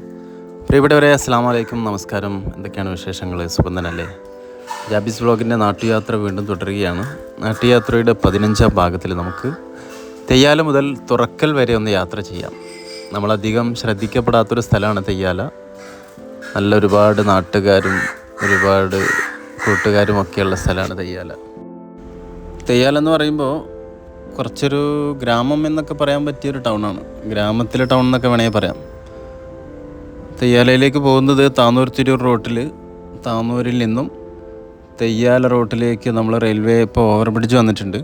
പ്രിയപ്പെട്ടവരെ അസ്സാം വലൈക്കും നമസ്കാരം. എന്തൊക്കെയാണ് വിശേഷങ്ങൾ സുഖം ജാബിസ് ജാബീസ് വ്ളോഗിന്റെ നാട്ടുയാത്ര വീണ്ടും തുടരുകയാണ്. നാട്ടുയാത്രയുടെ പതിനഞ്ചാം ഭാഗത്തിൽ നമുക്ക് തെയ്യാല മുതൽ തുറക്കൽ വരെ ഒന്ന് യാത്ര ചെയ്യാം. നമ്മളധികം ശ്രദ്ധിക്കപ്പെടാത്തൊരു സ്ഥലമാണ് തെയ്യാല. നല്ല ഒരുപാട് നാട്ടുകാരും ഒരുപാട് കൂട്ടുകാരും ഒക്കെയുള്ള സ്ഥലമാണ് തെയ്യാല. തെയ്യാല എന്ന് പറയുമ്പോൾ കുറച്ചൊരു ഗ്രാമം എന്നൊക്കെ പറയാൻ പറ്റിയൊരു ടൗണാണ് ഗ്രാമത്തിലെ ടൗൺ എന്നൊക്കെ വേണമെങ്കിൽ പറയാം. തെയ്യാലയിലേക്ക് പോകുന്നത് താന്നൂർ തിരൂർ റോട്ടിൽ. താന്നൂരിൽ നിന്നും തെയ്യാല റോട്ടിലേക്ക് നമ്മൾ റെയിൽവേ ഇപ്പോൾ ഓവർബ്രിഡ്ജ് വന്നിട്ടുണ്ട്.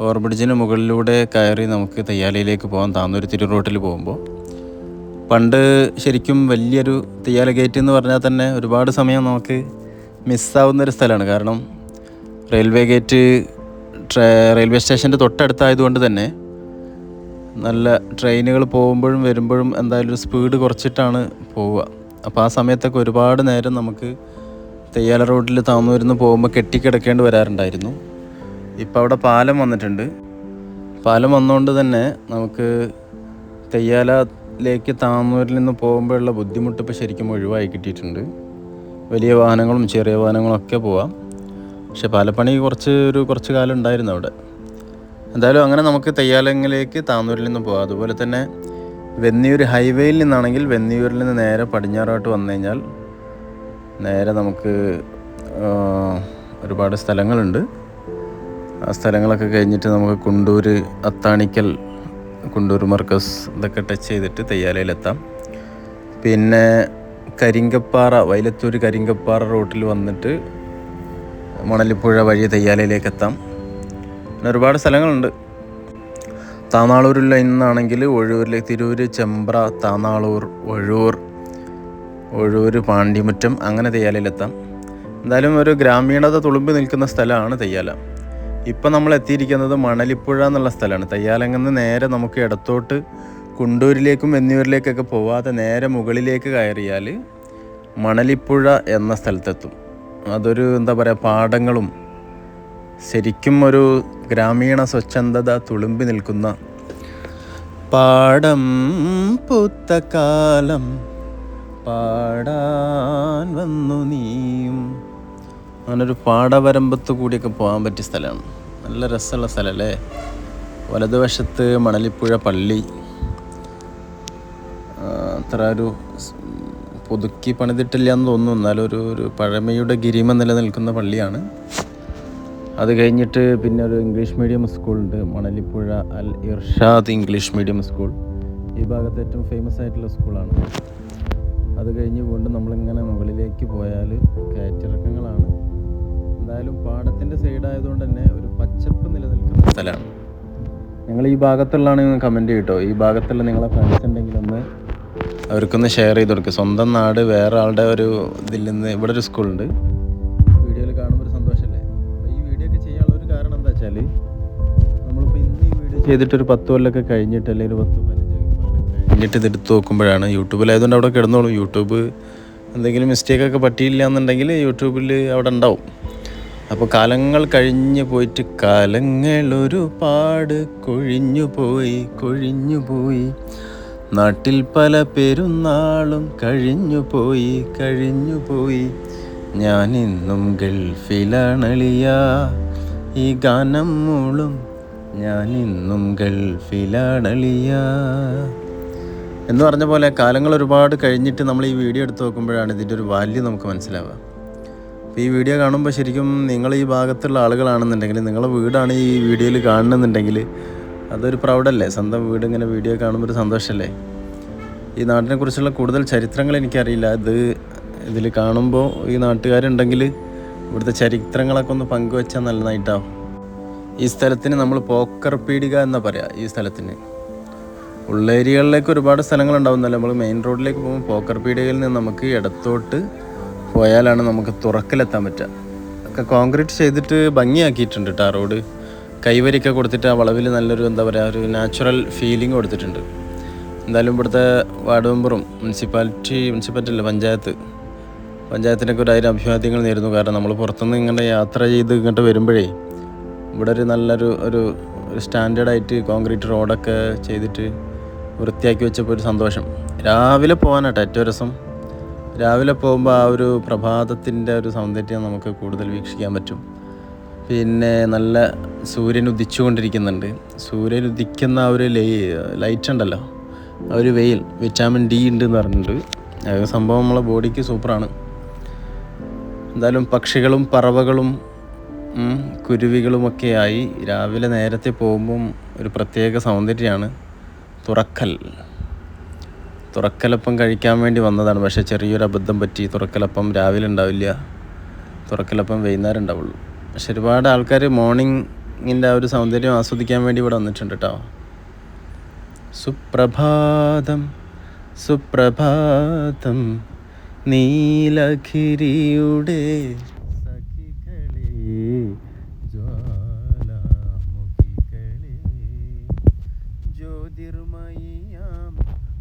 ഓവർബ്രിഡ്ജിന് മുകളിലൂടെ കയറി നമുക്ക് തെയ്യാലയിലേക്ക് പോകാം താന്നൂർ തിരൂർ റോട്ടിൽ പോകുമ്പോൾ. പണ്ട് ശരിക്കും വലിയൊരു തെയ്യാല ഗേറ്റ് എന്ന് പറഞ്ഞാൽ തന്നെ ഒരുപാട് സമയം നമുക്ക് മിസ്സാവുന്ന ഒരു സ്ഥലമാണ്. കാരണം റെയിൽവേ ഗേറ്റ് റെയിൽവേ സ്റ്റേഷന്റെ തൊട്ടടുത്തായതുകൊണ്ട് തന്നെ നല്ല ട്രെയിനുകൾ പോകുമ്പോഴും വരുമ്പോഴും എന്തായാലും ഒരു സ്പീഡ് കുറച്ചിട്ടാണ് പോവുക. അപ്പോൾ ആ സമയത്തൊക്കെ ഒരുപാട് നേരം നമുക്ക് തെയ്യാല റോഡിൽ താന്നൂരിന്ന് പോകുമ്പോൾ കെട്ടിക്കിടക്കേണ്ടി വരാറുണ്ടായിരുന്നു. ഇപ്പോൾ അവിടെ പാലം വന്നിട്ടുണ്ട്. പാലം വന്നുകൊണ്ട് തന്നെ നമുക്ക് തെയ്യാലയിലേക്ക് താന്നൂരിൽ നിന്ന് പോകുമ്പോഴുള്ള ബുദ്ധിമുട്ട് ഇപ്പോൾ ശരിക്കും ഒഴിവായി കിട്ടിയിട്ടുണ്ട്. വലിയ വാഹനങ്ങളും ചെറിയ വാഹനങ്ങളും ഒക്കെ പോവാം. പക്ഷെ പാലപ്പണി കുറച്ച് ഒരു കുറച്ച് കാലം ഉണ്ടായിരുന്നു അവിടെ. എന്തായാലും അങ്ങനെ നമുക്ക് തെയ്യാലങ്ങളിലേക്ക് താന്നൂരിൽ നിന്ന് പോകാം. അതുപോലെ തന്നെ വെന്നിയൂർ ഹൈവേയിൽ നിന്നാണെങ്കിൽ വെന്നിയൂരിൽ നിന്ന് നേരെ പടിഞ്ഞാറോട്ട് വന്നു കഴിഞ്ഞാൽ നേരെ നമുക്ക് ഒരുപാട് സ്ഥലങ്ങളുണ്ട്. ആ സ്ഥലങ്ങളൊക്കെ കഴിഞ്ഞിട്ട് നമുക്ക് കുണ്ടൂര് അത്താണിക്കൽ കുണ്ടൂർ മർക്കസ് ഇതൊക്കെ ടച്ച് ചെയ്തിട്ട് തെയ്യാലയിലെത്താം. പിന്നെ കരിങ്കപ്പാറ വൈലത്തൂർ കരിങ്കപ്പാറ റൂട്ടിൽ വന്നിട്ട് മണലിപ്പുഴ വഴി തെയ്യാലയിലേക്ക് എത്താം പിന്നെ ഒരുപാട് സ്ഥലങ്ങളുണ്ട്. താന്നാളൂരിൽ നിന്നാണെങ്കിൽ ഒഴൂരിലെ തിരൂര് ചെമ്പ്ര താന്നാളൂർ ഒഴൂർ ഒഴൂർ പാണ്ടിമുറ്റം അങ്ങനെ തെയ്യാലയിലെത്താം എന്തായാലും ഒരു ഗ്രാമീണത തുളുമ്പി നിൽക്കുന്ന സ്ഥലമാണ് തെയ്യാല. ഇപ്പം നമ്മൾ എത്തിയിരിക്കുന്നത് മണലിപ്പുഴ എന്നുള്ള സ്ഥലമാണ്. തയ്യാലങ്ങുന്ന നേരെ നമുക്ക് ഇടത്തോട്ട് കുണ്ടൂരിലേക്കും വെന്നിയൂരിലേക്കൊക്കെ പോവാതെ നേരെ മുകളിലേക്ക് കയറിയാൽ മണലിപ്പുഴ എന്ന സ്ഥലത്തെത്തും. അതൊരു എന്താ പറയുക പാടങ്ങളും ശരിക്കും ഒരു ഗ്രാമീണ സ്വച്ഛന്ദത തുളുമ്പി നിൽക്കുന്ന പാടം പൂത്തകാലം പാടാൻ വന്നു നീയും. അങ്ങനൊരു പാടവരമ്പത്ത് കൂടിയൊക്കെ പോകാൻ പറ്റിയ സ്ഥലമാണ്. നല്ല രസമുള്ള സ്ഥലമല്ലേ? വലതുവശത്ത് മണലിപ്പുഴ പള്ളി. അത്ര ഒരു പുതുക്കി പണിതിട്ടില്ല എന്ന് തോന്നുന്നു. എന്നാലും ഒരു ഒരു പഴമയുടെ ഗിരിമ നിലനിൽക്കുന്ന പള്ളിയാണ്. അത് കഴിഞ്ഞിട്ട് പിന്നെ ഒരു ഇംഗ്ലീഷ് മീഡിയം സ്കൂളുണ്ട് Manalippuzha Al Irshad English medium school. ഈ ഭാഗത്ത് ഏറ്റവും ഫേമസ് ആയിട്ടുള്ള സ്കൂളാണ്. അത് കഴിഞ്ഞ് വീണ്ടും നമ്മളിങ്ങനെ മുകളിലേക്ക് പോയാൽ കയറ്റിറക്കങ്ങളാണ്. എന്തായാലും പാടത്തിന്റെ സൈഡായതുകൊണ്ട് തന്നെ ഒരു പച്ചപ്പ് നിലനിൽക്കുന്ന സ്ഥലമാണ്. നിങ്ങൾ ഈ ഭാഗത്തുള്ളതാണ് കമന്റ് കേട്ടോ ഈ ഭാഗത്തുള്ള നിങ്ങളെ ഫ്രണ്ട്സ് ഉണ്ടെങ്കിൽ ഒന്ന് അവർക്കൊന്ന് ഷെയർ ചെയ്ത് കൊടുക്കുക സ്വന്തം നാട് വേറെ ആളുടെ ഒരു ഇതിൽ നിന്ന് ഇവിടെ ഒരു സ്കൂളുണ്ട് ഇന്ന് ഈ വീഡിയോ ചെയ്തിട്ട് ഒരു പത്ത് കൊല്ലമൊക്കെ കഴിഞ്ഞിട്ട് അല്ലെങ്കിൽ പത്ത് കഴിഞ്ഞിട്ട് ഇതെടുത്ത് നോക്കുമ്പോഴാണ് യൂട്യൂബിലായതുകൊണ്ട് അവിടെ കിടന്നോളൂ. യൂട്യൂബ് എന്തെങ്കിലും മിസ്റ്റേക്കൊക്കെ പറ്റിയില്ല എന്നുണ്ടെങ്കിൽ യൂട്യൂബിൽ അവിടെ ഉണ്ടാവും. അപ്പോൾ കാലങ്ങൾ കഴിഞ്ഞു പോയിട്ട് കാലങ്ങൾ ഒരുപാട് കൊഴിഞ്ഞു പോയി കൊഴിഞ്ഞു പോയി. നാട്ടിൽ പല പെരുന്നാളും കഴിഞ്ഞു പോയി കഴിഞ്ഞു പോയി. ഞാനിന്നും ഗൾഫിലാണളിയ. ഈ ഗാനം മൂളും ഞാൻ ഇന്നും ഗൾഫിലാണളിയ. എന്ന് പറഞ്ഞ പോലെ കാലങ്ങൾ ഒരുപാട് കഴിഞ്ഞിട്ട് നമ്മൾ ഈ വീഡിയോ എടുത്ത് നോക്കുമ്പോഴാണ് ഇതിന്റെ ഒരു വാല്യൂ നമുക്ക് മനസ്സിലാവുക. അപ്പോൾ ഈ വീഡിയോ കാണുമ്പോൾ ശരിക്കും നിങ്ങൾ ഈ ഭാഗത്തുള്ള ആളുകളാണെന്നുണ്ടെങ്കിൽ നിങ്ങളുടെ വീടാണ് ഈ വീഡിയോയിൽ കാണുന്നുണ്ടെങ്കിൽ അതൊരു പ്രൗഡല്ലേ? സ്വന്തം വീട് ഇങ്ങനെ വീഡിയോ കാണുമ്പോൾ ഒരു സന്തോഷമല്ലേ ഈ നാട്ടിനെ കുറിച്ചുള്ള കൂടുതൽ ചരിത്രങ്ങൾ എനിക്കറിയില്ല. ഇത് ഇതിൽ കാണുമ്പോൾ ഈ നാട്ടുകാരുണ്ടെങ്കിൽ ഇവിടുത്തെ ചരിത്രങ്ങളൊക്കെ ഒന്ന് പങ്കുവെച്ചാൽ നല്ലതായിട്ടാവും. ഈ സ്ഥലത്തിന് നമ്മൾ പോക്കർ പീടിക എന്നാ പറയാ ഈ സ്ഥലത്തിന്. ഉള്ളേരിയകളിലേക്ക് ഒരുപാട് സ്ഥലങ്ങളുണ്ടാവുന്നല്ലോ നമ്മൾ മെയിൻ റോഡിലേക്ക് പോകുമ്പോൾ പോക്കർ പീടികയിൽ നിന്ന് നമുക്ക് ഇടത്തോട്ട് പോയാലാണ് നമുക്ക് തുറക്കിലെത്താൻ പറ്റുക. ഒക്കെ കോൺക്രീറ്റ് ചെയ്തിട്ട് ഭംഗിയാക്കിയിട്ടുണ്ട് കേട്ടോ റോഡ് കൈവരിയൊക്കെ കൊടുത്തിട്ട് ആ വളവിൽ നല്ലൊരു എന്താ പറയുക ഒരു നാച്ചുറൽ ഫീലിംഗ് കൊടുത്തിട്ടുണ്ട്. എന്തായാലും ഇവിടുത്തെ വാർഡ് മെമ്പറും മുനിസിപ്പാലിറ്റി മുനിസിപ്പാലിറ്റി അല്ല പഞ്ചായത്ത്. പഞ്ചായത്തിനൊക്കെ ഒരു ആയിരം അഭിവാദ്യങ്ങൾ നേരുന്നു. കാരണം നമ്മൾ പുറത്തുനിന്ന് ഇങ്ങനെ യാത്ര ചെയ്ത് ഇങ്ങോട്ട് വരുമ്പോഴേ ഇവിടെ ഒരു നല്ലൊരു ഒരു സ്റ്റാൻഡേർഡായിട്ട് കോൺക്രീറ്റ് റോഡൊക്കെ ചെയ്തിട്ട് വൃത്തിയാക്കി വെച്ചപ്പോൾ ഒരു സന്തോഷം. രാവിലെ പോകാനാട്ടോ ഏറ്റവും രസം. രാവിലെ പോകുമ്പോൾ ആ ഒരു പ്രഭാതത്തിന്റെ ഒരു സൗന്ദര്യം നമുക്ക് കൂടുതൽ വീക്ഷിക്കാൻ പറ്റും. പിന്നെ നല്ല സൂര്യൻ ഉദിച്ചുകൊണ്ടിരിക്കുന്നുണ്ട്. സൂര്യൻ ഉദിക്കുന്ന ആ ഒരു ലൈ ലൈറ്റ് ഉണ്ടല്ലോ. ആ ഒരു വെയിൽ വിറ്റാമിൻ ഡി ഉണ്ട് എന്ന് പറഞ്ഞിട്ടുണ്ട്. സംഭവം നമ്മളെ ബോഡിക്ക് സൂപ്പറാണ്. എന്തായാലും പക്ഷികളും പറവകളും കുരുവികളുമൊക്കെയായി രാവിലെ നേരത്തെ പോകുമ്പം ഒരു പ്രത്യേക സൗന്ദര്യമാണ് തുറക്കൽ. തുറക്കലപ്പം കഴിക്കാൻ വേണ്ടി വന്നതാണ്. പക്ഷേ ചെറിയൊരു അബദ്ധം പറ്റി. തുറക്കലപ്പം രാവിലെ ഉണ്ടാവില്ല. തുറക്കലപ്പം വൈകുന്നേരം ഉണ്ടാവുള്ളൂ. പക്ഷെ ഒരുപാട് ആൾക്കാർ മോർണിംഗിന്റെ ആ ഒരു സൗന്ദര്യം ആസ്വദിക്കാൻ വേണ്ടി ഇവിടെ വന്നിട്ടുണ്ട് കേട്ടോ സുപ്രഭാതം സുപ്രഭാതം നീലഗിരിയുടെ ജ്യോതിർമയാം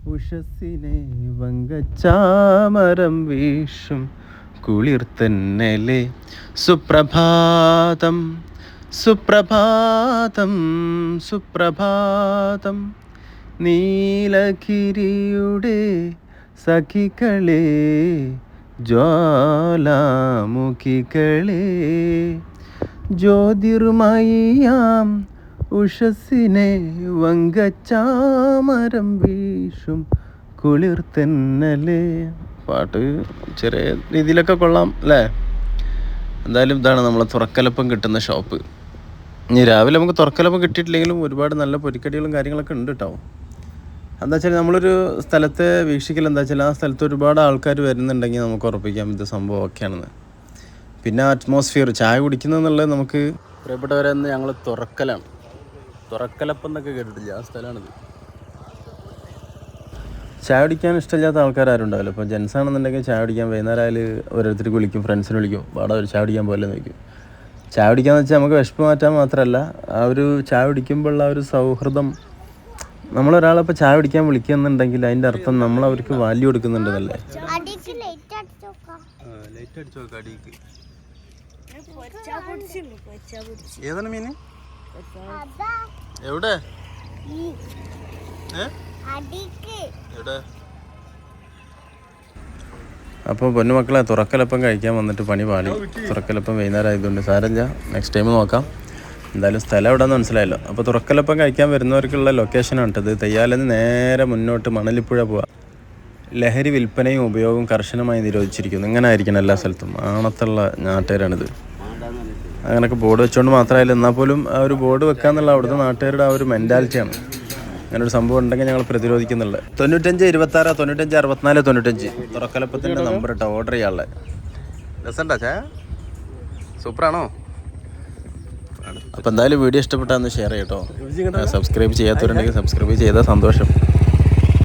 ഉഷസ്സിനെ വങ്കച്ചാമരം വീശും. കുളിർത്തന്നലെ സുപ്രഭാതം സുപ്രഭാതം സുപ്രഭാതം. നീലഗിരിയുടെ സഖികളെ ജ്വാലാമുഖികളെ ജ്യോതിർമയാം ഉഷസ്സിനെ വങ്കച്ചാമരം വീശും തന്നലേ. പാട്ട് ചെറിയ രീതിയിലൊക്കെ കൊള്ളാം അല്ലേ? എന്തായാലും ഇതാണ് നമ്മളെ തുറക്കലപ്പം കിട്ടുന്ന ഷോപ്പ്. ഇനി രാവിലെ നമുക്ക് തുറക്കലപ്പം കിട്ടിയിട്ടില്ലെങ്കിലും ഒരുപാട് നല്ല പൊരിക്കടികളും കാര്യങ്ങളൊക്കെ ഉണ്ട് കേട്ടോ. എന്താ വെച്ചാൽ നമ്മളൊരു സ്ഥലത്തെ വീക്ഷിക്കൽ എന്താ വെച്ചാൽ ആ സ്ഥലത്ത് ഒരുപാട് ആൾക്കാർ വരുന്നുണ്ടെങ്കിൽ നമുക്ക് ഉറപ്പിക്കാം ഇത് സംഭവം ഒക്കെയാണെന്ന്. പിന്നെ അറ്റ്മോസ്ഫിയർ ചായ കുടിക്കുന്നതെന്നുള്ളത് നമുക്ക് പ്രിയപ്പെട്ടവരെ ഞങ്ങൾ തുറക്കലാണ്. തുറക്കലപ്പം എന്നൊക്കെ കേട്ടിട്ടില്ല? ആ സ്ഥലമാണിത്. ചായ കുടിക്കാൻ ഇഷ്ടമില്ലാത്ത ഉണ്ടാവില്ല ഇപ്പോൾ ജെൻസ് ആണെന്നുണ്ടെങ്കിൽ ചായ കുടിക്കാൻ വൈകുന്നേരം ആയാലും ഓരോരുത്തർക്ക് വിളിക്കും ഫ്രണ്ട്സിന് വിളിക്കും. വാടാ ഒരു ചായ കുടിക്കാൻ പോലെ നോക്കും ചായ കുടിക്കാന്ന് വെച്ചാൽ നമുക്ക് വിശപ്പ് മാറ്റാൻ മാത്രമല്ല ആ ഒരു ചായ കുടിക്കുമ്പോഴുള്ള ആ ഒരു സൗഹൃദം നമ്മളൊരാളിപ്പോൾ ചായ കുടിക്കാൻ വിളിക്കുന്നുണ്ടെങ്കിൽ അതിന്റെ അർത്ഥം നമ്മൾ അവർക്ക് വാല്യൂ കൊടുക്കുന്നുണ്ടെന്നല്ലേ ഏതാണ് മീൻ എവിടെ? എവിടെ? അപ്പോൾ പൊന്നുമക്കളെ തുറക്കലപ്പം കഴിക്കാൻ വന്നിട്ട് പണി പാളി. തുറക്കലപ്പം വൈകുന്നേരം ആയതുകൊണ്ട് സാരല്ല നെക്സ്റ്റ് ടൈം നോക്കാം. എന്തായാലും സ്ഥലം എവിടെയെന്ന് മനസ്സിലായല്ലോ. അപ്പോൾ തുറക്കലപ്പം കഴിക്കാൻ വരുന്നവർക്കുള്ള ലൊക്കേഷനാണ് ഇത് തെയ്യാലെന്ന് നേരെ മുന്നോട്ട് മണലിപ്പുഴ പോവാം. ലഹരി വിൽപ്പനയും ഉപയോഗവും കർശനമായി നിരോധിച്ചിരിക്കുന്നു. ഇങ്ങനെ ആയിരിക്കണം എല്ലാ സ്ഥലത്തും. ആണത്തുള്ള നാട്ടുകാരാണിത്. അങ്ങനെയൊക്കെ ബോർഡ് വെച്ചുകൊണ്ട് മാത്രമായില്ല എന്നാൽ പോലും ആ ഒരു ബോർഡ് വെക്കാന്നുള്ള അവിടുത്തെ നാട്ടുകാരുടെ ആ ഒരു മെന്റാലിറ്റിയാണ് അങ്ങനെ ഒരു സംഭവം ഉണ്ടെങ്കിൽ ഞങ്ങൾ പ്രതിരോധിക്കുന്നുള്ളത് തൊണ്ണൂറ്റഞ്ച് ഇരുപത്താറ് തൊണ്ണൂറ്റഞ്ച് അറുപത്തിനാല് തൊണ്ണൂറ്റഞ്ച്. തുറക്കലപ്പത്തിന്റെ നമ്പർ ഇട്ടോ ഓർഡർ ചെയ്യാനുള്ള. രസമുണ്ടാ ചേ സൂപ്പറാണോ? അപ്പോൾ എന്തായാലും വീഡിയോ ഇഷ്ടപ്പെട്ടാന്ന് ഷെയർ ചെയ്യട്ടോ. സബ്സ്ക്രൈബ് ചെയ്യാത്തവരുണ്ടെങ്കിൽ സബ്സ്ക്രൈബ് ചെയ്താൽ സന്തോഷം.